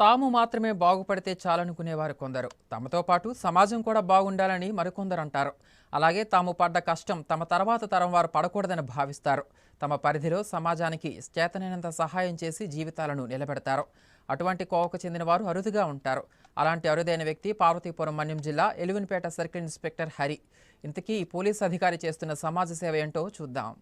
తాము మాత్రమే బాగుపడితే చాలనుకునేవారు కొందరు. తమతో పాటు సమాజం కూడా బాగుండాలని మరికొందరు అంటారు అలాగే తాము పడ్డ కష్టం తమ తర్వాత తరం వారు పడకూడదని భావిస్తారు. తమ పరిధిలో సమాజానికి చేతనైనంత సహాయం చేసి జీవితాలను నిలబెడతారు. అటువంటి కోవకు చెందిన వారు అరుదుగా ఉంటారు. అలాంటి అరుదైన వ్యక్తి పార్వతీపురం మన్యం జిల్లా ఎలుగునిపేట సర్కిల్ ఇన్స్పెక్టర్ హరి. ఇంతకీ ఈ పోలీస్ అధికారి చేస్తున్న సమాజ సేవ ఏంటో చూద్దాం.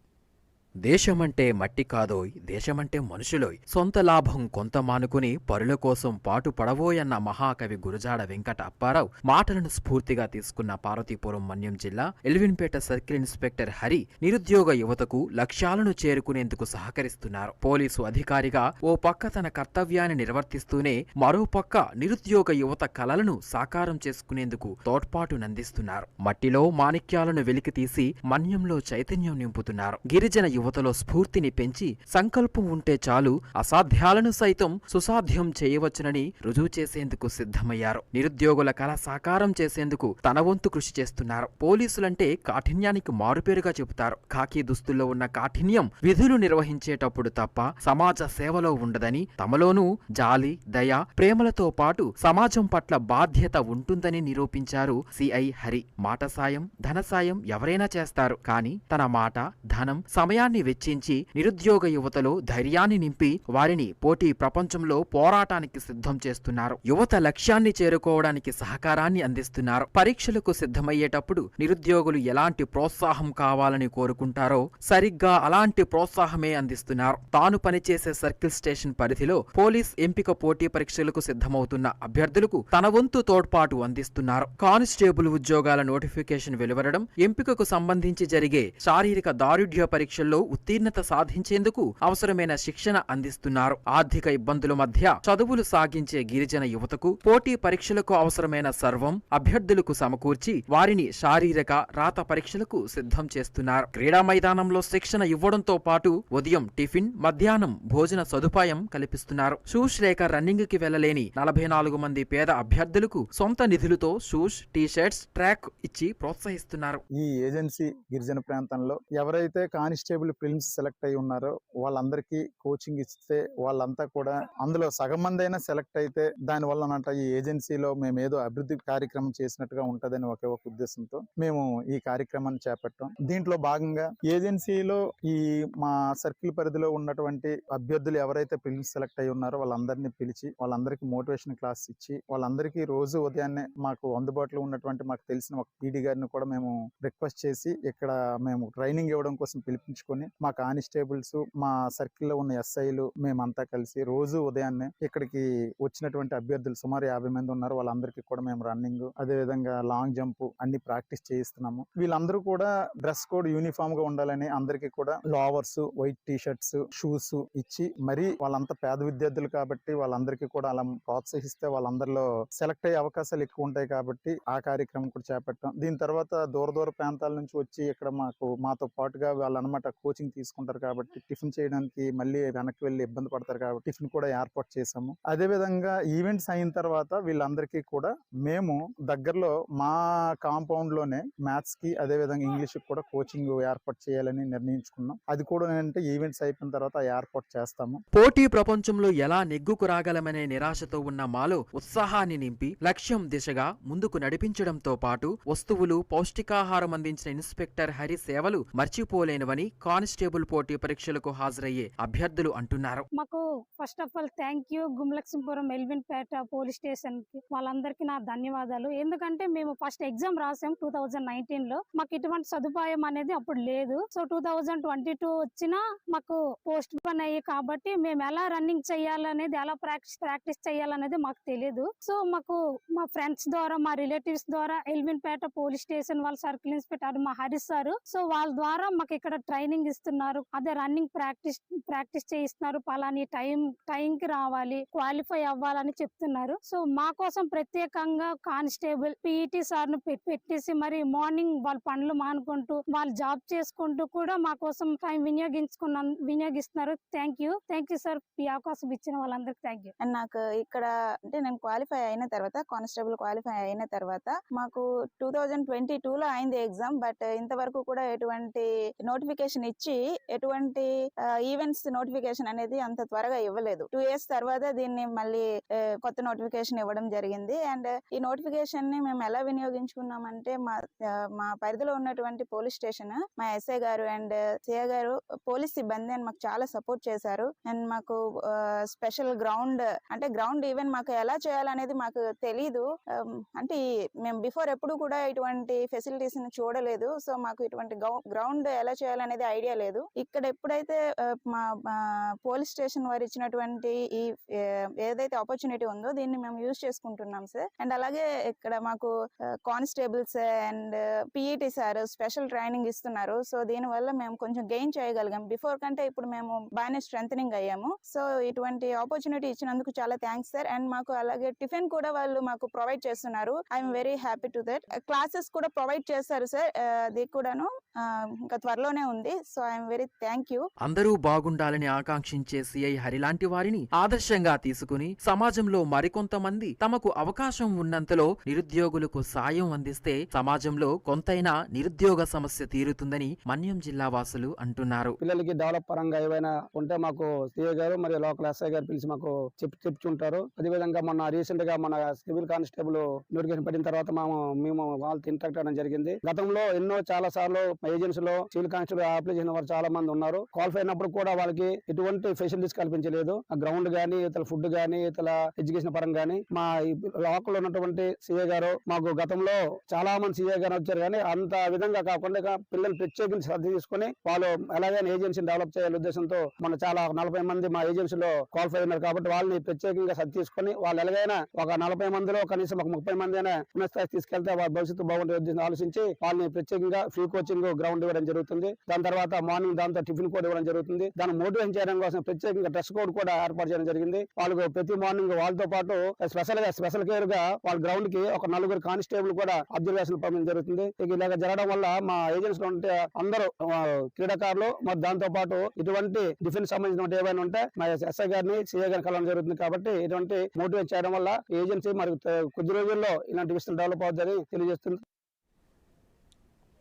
దేశమంటే మట్టి కాదోయ్ దేశమంటే మనుషులోయ్. సొంత లాభం కొంత మానుకుని పరుల కోసం పాటు పడవోయన్న మహాకవి గురజాడ వెంకట అప్పారావు మాటలను స్ఫూర్తిగా తీసుకున్న పార్వతీపురం మన్యం జిల్లా ఎల్విన్పేట సర్కిల్ ఇన్స్పెక్టర్ హరి నిరుద్యోగ యువతకు లక్ష్యాలను చేరుకునేందుకు సహకరిస్తున్నారు. పోలీసు అధికారిగా ఓ పక్క తన కర్తవ్యాన్ని నిర్వర్తిస్తూనే మరో పక్క నిరుద్యోగ యువత కలలను సాకారం చేసుకునేందుకు తోడ్పాటునందిస్తున్నారు మట్టిలో మాణిక్యాలను వెలికితీసి మన్యంలో చైతన్యం నింపుతున్నారు. గిరిజన యువతలో స్ఫూర్తిని పెంచి సంకల్పం ఉంటే చాలు అసాధ్యాలను సైతం సుసాధ్యం చేయవచ్చునని రుజువు చేసేందుకు సిద్ధమయ్యారు. నిరుద్యోగుల కళ సాకారం చేసేందుకు తన వంతు కృషి చేస్తున్నారు. పోలీసులంటే కాఠిన్యానికి మారుపేరుగా చెబుతారు. ఖాకీ దుస్తుల్లో ఉన్న కాఠిన్యం విధులు నిర్వహించేటప్పుడు తప్ప సమాజ సేవలో ఉండదని తమలోనూ జాలి దయ ప్రేమలతో పాటు సమాజం పట్ల బాధ్యత ఉంటుందని నిరూపించారు సిఐ హరి. మాట సాయం ధన సాయం ఎవరైనా చేస్తారు. కానీ తన మాట ధనం సమయాన్ని వెచ్చించి నిరుద్యోగ యువతలో ధైర్యాన్ని నింపి వారిని పోటీ ప్రపంచంలో పోరాటానికి సిద్ధం చేస్తున్నారు. యువత లక్ష్యాన్ని చేరుకోవడానికి సహకారాన్ని అందిస్తున్నారు. పరీక్షలకు సిద్ధమయ్యేటప్పుడు నిరుద్యోగులు ఎలాంటి ప్రోత్సాహం కావాలని కోరుకుంటారో సరిగ్గా అలాంటి ప్రోత్సాహమే అందిస్తున్నారు. తాను పనిచేసే సర్కిల్ స్టేషన్ పరిధిలో పోలీస్ ఎంపిక పోటీ పరీక్షలకు సిద్ధమవుతున్న అభ్యర్థులకు తన వంతు తోడ్పాటు అందిస్తున్నారు. కానిస్టేబుల్ ఉద్యోగాల నోటిఫికేషన్ వెలువడడం ఎంపికకు సంబంధించి జరిగే శారీరక దారుఢ్య పరీక్షల్లో ఉత్తీర్ణత సాధించేందుకు అవసరమైన శిక్షణ అందిస్తున్నారు. ఆర్థిక ఇబ్బందుల మధ్య చదువులు సాగించే గిరిజన యువతకు పోటీ పరీక్షలకు అవసరమైన సర్వం అభ్యర్థులకు సమకూర్చి వారిని శారీరక రాత పరీక్షలకు సిద్ధం చేస్తున్నారు. క్రీడా మైదానంలో శిక్షణ ఇవ్వడంతో పాటు ఉదయం టిఫిన్ మధ్యాహ్నం భోజన సదుపాయం కల్పిస్తున్నారు. షూస్ లేక రన్నింగ్కి వెళ్ళలేని నలభై నాలుగు మంది పేద అభ్యర్థులకు సొంత నిధులతో షూస్ టీ షర్ట్స్ ట్రాక్ ఇచ్చి ప్రోత్సహిస్తున్నారు. ఈ ఏజెన్సీ గిరిజన ప్రాంతంలో ఎవరైతే కానిస్టేబుల్ ఫిల్మ్స్ సెలెక్ట్ అయి ఉన్నారో వాళ్ళందరికీ కోచింగ్ ఇస్తే వాళ్ళంతా కూడా అందులో సగం మంది అయినా సెలెక్ట్ అయితే దాని వల్ల ఈ ఏజెన్సీలో మేము ఏదో అభివృద్ధి కార్యక్రమం చేసినట్టుగా ఉంటదని ఒకే ఒక ఉద్దేశంతో మేము ఈ కార్యక్రమాన్ని చేపట్టాం. దీంట్లో భాగంగా ఏజెన్సీలో ఈ మా సర్కిల్ పరిధిలో ఉన్నటువంటి అభ్యర్థులు ఎవరైతే ఫిల్మ్స్ సెలెక్ట్ అయి ఉన్నారో వాళ్ళందరినీ పిలిచి వాళ్ళందరికీ మోటివేషన్ క్లాస్ ఇచ్చి వాళ్ళందరికీ రోజు ఉదయాన్నే మాకు అందుబాటులో ఉన్నటువంటి మాకు తెలిసిన ఒక పీడీ గారిని కూడా మేము రిక్వెస్ట్ చేసి ఇక్కడ మేము ట్రైనింగ్ ఇవ్వడం కోసం పిలిపించుకొని మా కానిస్టేబుల్స్ మా సర్కిల్లో ఉన్న ఎస్ఐలు మేమంతా కలిసి రోజు ఉదయాన్నే ఇక్కడికి వచ్చినటువంటి అభ్యర్థులు సుమారు యాభై మంది ఉన్నారు. వాళ్ళందరికీ కూడా మేము రన్నింగ్ అదే విధంగా లాంగ్ జంప్ అన్ని ప్రాక్టీస్ చేయిస్తున్నాము. వీళ్ళందరూ కూడా డ్రెస్ కోడ్ యూనిఫామ్గా ఉండాలని అందరికీ కూడా lowers white T shirts shoes ఇచ్చి మరి వాళ్ళంతా పేద విద్యార్థులు కాబట్టి వాళ్ళందరికీ కూడా అలా ప్రోత్సహిస్తే వాళ్ళందరిలో సెలెక్ట్ అయ్యే అవకాశాలు ఎక్కువ ఉంటాయి కాబట్టి ఆ కార్యక్రమం కూడా చేపట్టాం. దీని తర్వాత దూర దూర ప్రాంతాల నుంచి వచ్చి ఇక్కడ మాకు మాతో పాటుగా వాళ్ళు అనమాట కోచింగ్ తీసుకుంటారు కాబట్టి టిఫిన్ చేయడానికి మళ్ళీ వెనక్కి వెళ్ళి ఇబ్బంది పడతారు కాబట్టి టిఫిన్ కూడా ఏర్పాటు చేసాము అదే విధంగా ఈవెంట్స్ అయిన తర్వాత వీళ్ళందరికీ కూడా మేము దగ్గరలో మా కాంపౌండ్లోనే మ్యాథ్స్కి అదేవిధంగా ఇంగ్లీష్ కూడా కోచింగ్ ఏర్పాటు చేయాలని నిర్ణయించుకున్నాం. అది కూడా ఏంటంటే ఈవెంట్స్ అయిపోయిన తర్వాత ఏర్పాటు చేస్తాము. పోటీ ప్రపంచంలో ఎలా నెగ్గుకు రాగలమనే నిరాశతో ఉన్న మాలో ఉత్సాహాన్ని నింపి లక్ష్యం దిశగా ముందుకు నడిపించడంతో పాటు వస్తువులు పౌష్టికాహారం అందించిన ఇన్స్పెక్టర్ హరి సేవలు మర్చిపోలేనివని కానిస్టేబుల్ పోటీ పరీక్షలకు హాజరయ్యే అభ్యర్థులు అంటున్నారు. మాకు first of all thank you Gumlakshmipuram Elwin Peta police స్టేషన్కి వాళ్ళందరికీ నా ధన్యవాదాలు. ఎందుకంటే మేము ఫస్ట్ ఎగ్జామ్ రాసాం టూ థౌజండ్ నైన్టీన్లో మాకు ఇటువంటి సదుపాయం అనేది అప్పుడు లేదు. So two thousand twenty two వచ్చినా మాకు పోస్ట్ పోన్ అయ్యి కాబట్టి మేము ఎలా రన్నింగ్ చేయాలనేది ఎలా ప్రాక్టీస్ ప్రాక్టీస్ చేయాలనేది మాకు తెలియదు సో మాకు మా ఫ్రెండ్స్ ద్వారా మా రిలేటివ్స్ ద్వారా ఎల్విన్ పేట పోలీస్ స్టేషన్ వాళ్ళ సర్కిల్ ఇన్స్పెక్టర్ మా హరీష్ సార్. సో వాళ్ళ ద్వారా మాకు ఇక్కడ ట్రైనింగ్ ఇస్తున్నారు. అదే రన్నింగ్ ప్రాక్టీస్ ప్రాక్టీస్ చేయిస్తున్నారు. పలాని టైం టైం కి రావాలి క్వాలిఫై అవ్వాలని చెప్తున్నారు. సో మా కోసం ప్రత్యేకంగా కానిస్టేబుల్ పీఈటీ సార్ను పెట్టేసి మరి మార్నింగ్ వాళ్ళ పనులు మానుకుంటూ వాళ్ళు జాబ్ చేసుకుంటూ కూడా మా కోసం టైం వినియోగించుకున్న వినియోగిస్తున్నారు. Thank you thank you sir ఈ అవకాశం ఇచ్చిన వాళ్ళందరికీ థ్యాంక్ యూ అండ్ నాకు ఇక్కడ అంటే నేను క్వాలిఫై అయిన తర్వాత కానిస్టేబుల్ క్వాలిఫై అయిన తర్వాత మాకు టూ థౌజండ్ ట్వంటీ టూ లో అయింది ఎగ్జామ్ బట్ ఇంతవరకు కూడా ఎటువంటి నోటిఫికేషన్ ఇచ్చి ఎటువంటి ఈవెంట్స్ నోటిఫికేషన్ అనేది అంత త్వరగా ఇవ్వలేదు. టూ ఇయర్స్ తర్వాత దీన్ని మళ్ళీ కొత్త నోటిఫికేషన్ ఇవ్వడం జరిగింది. అండ్ ఈ నోటిఫికేషన్ని మేము ఎలా వినియోగించుకున్నామంటే మా మా పరిధిలో ఉన్నటువంటి పోలీస్ స్టేషన్ మా ఎస్ఐ గారు అండ్ సిఐ గారు పోలీస్ సిబ్బంది అని మాకు చాలా సపోర్ట్ చేశారు. అండ్ మాకు స్పెషల్ గ్రౌండ్ అంటే గ్రౌండ్ ఈవెంట్ మాకు ఎలా చేయాలనేది మాకు తెలీదు. Um, అంటే మేము బిఫోర్ ఎప్పుడు కూడా ఇటువంటి ఫెసిలిటీస్ని చూడలేదు. సో మాకు ఇటువంటి గ్రౌండ్ ఎలా చేయాలనేది ఐడియా లేదు. ఇక్కడ ఎప్పుడైతే మా పోలీస్ స్టేషన్ వారు ఇచ్చినటువంటి ఈ ఏదైతే ఆపర్చునిటీ ఉందో దీన్ని మేము యూజ్ చేసుకుంటున్నాం సార్. అండ్ అలాగే ఇక్కడ మాకు constables and PET sir special training ఇస్తున్నారు. సో దీని వల్ల మేము కొంచెం గెయిన్ చేయగలిగాం. బిఫోర్ కంటే ఇప్పుడు మేము బాగానే స్ట్రెంగ్ అయ్యాము. సో ఇటువంటి ఆపర్చునిటీ ఇచ్చినందుకు చాలా థ్యాంక్స్ సార్. అండ్ మాకు అలాగే టిఫిన్ కూడా వాళ్ళు మాకు ప్రొవైడ్ చేస్తున్నారు. I'm very happy to that. Classes కూడా ప్రొవైడ్ చేస్తారు సార్. అది కూడాను ఇంకా త్వరలోనే ఉంది. So I'm very thank you. అందరూ బాగుండాలని ఆకాంక్షించే సిఐ హరిలాంటి వారిని ఆదర్శంగా తీసుకుని సమాజంలో మరికొంతమంది తమకు అవకాశం ఉన్నంతలో నిరుద్యోగులకు సాయం అందిస్తే సమాజంలో కొంతైనా నిరుద్యోగ సమస్య తీరుతుందని మన్యం జిల్లా వాసులు అంటున్నారు. పిల్లలకి డెవలప్ పరంగా ఏవైనా ఉంటే మాకు సిఏ గారు మరియు లోకల్ ఎస్ఐ గారు పిలిచి మాకు చెప్పి చెప్తుంటారు. అదేవిధంగా మొన్న రీసెంట్గా మన సివిల్ కానిస్టేబుల్ నోటిఫికేషన్ పడిన తర్వాత మేము మేము వాళ్ళతో ఇంటరాక్ట్ అవ్వడం జరిగింది. గతంలో ఎన్నో చాలా సార్లు ఏజెన్సీలో సివిల్ కానిస్టేబుల్ అప్లై చేసిన వారు చాలా మంది ఉన్నారు. క్వాలిఫై అయినప్పుడు కూడా వాళ్ళకి ఎటువంటి ఫెసిలిటీస్ కల్పించలేదు. గ్రౌండ్ గానీ ఇతర ఫుడ్ గానీ ఇతర ఎడ్యుకేషన్ పరంగా గానీ మా లోకల్ ఉన్నటువంటి సీఏ గారు మాకు గతంలో చాలా మంది సీఏ గారు వచ్చారు కానీ అంత విధంగా కాకుండా పిల్లలు ప్రత్యేకించి శ్రద్ధ తీసుకుని వాళ్ళు ఎలాగైనా ఏజెన్సీని డెవలప్ చేయాలి ఉద్దేశంతో మన చాలా నలభై మంది మా ఏజెన్సీలో క్వాలిఫై ఉన్నారు కాబట్టి వాళ్ళని ప్రత్యేకంగా శ్రద్ధ తీసుకొని వాళ్ళు ఎలాగైనా ఒక నలభై మందిలో కనీసం ఒక ముప్పై మంది అయినా ఉన్నతస్థాయికి తీసుకెళ్తే వాళ్ళ భవిష్యత్తు బాగుంటుంది ఆలోచించి వాళ్ళని ప్రత్యేకంగా ఫ్రీ కోచింగ్ గ్రౌండ్ ఇవ్వడం జరుగుతుంది. దాని తర్వాత మార్నింగ్ దాంతో టిఫిన్ కూడా ఇవ్వడం జరుగుతుంది. దాన్ని మోటివేషన్ చేయడం కోసం ప్రత్యేకంగా డ్రెస్ కోడ్ కూడా ఏర్పాటు చేయడం జరిగింది. వాళ్ళకు ప్రతి మార్నింగ్ వాళ్ళతో పాటు స్పెషల్గా స్పెషల్ కేర్గా వాళ్ళ గ్రౌండ్కి ఒక నలుగురు కానిస్టేబుల్ కూడా అబ్జర్వేషన్ పంపడం జరుగుతుంది. ఇక ఇలాగ జరగడం వల్ల మా ఏజెన్సీలో ఉంటే అందరూ క్రీడాకారులు మరి దాంతో పాటు ఇటువంటి డిఫెన్స్ సంబంధించిన ఏవైనా ఉంటే మా ఎస్ఐ గారిని సిఐ గారిని కలవడం జరుగుతుంది కాబట్టి ఇటువంటి మోటివేట్ చేయడం వల్ల ఏజెన్సీ మరి కొద్ది రోజుల్లో ఇలాంటి విషయం డెవలప్ అవుతుందని తెలియజేస్తుంది.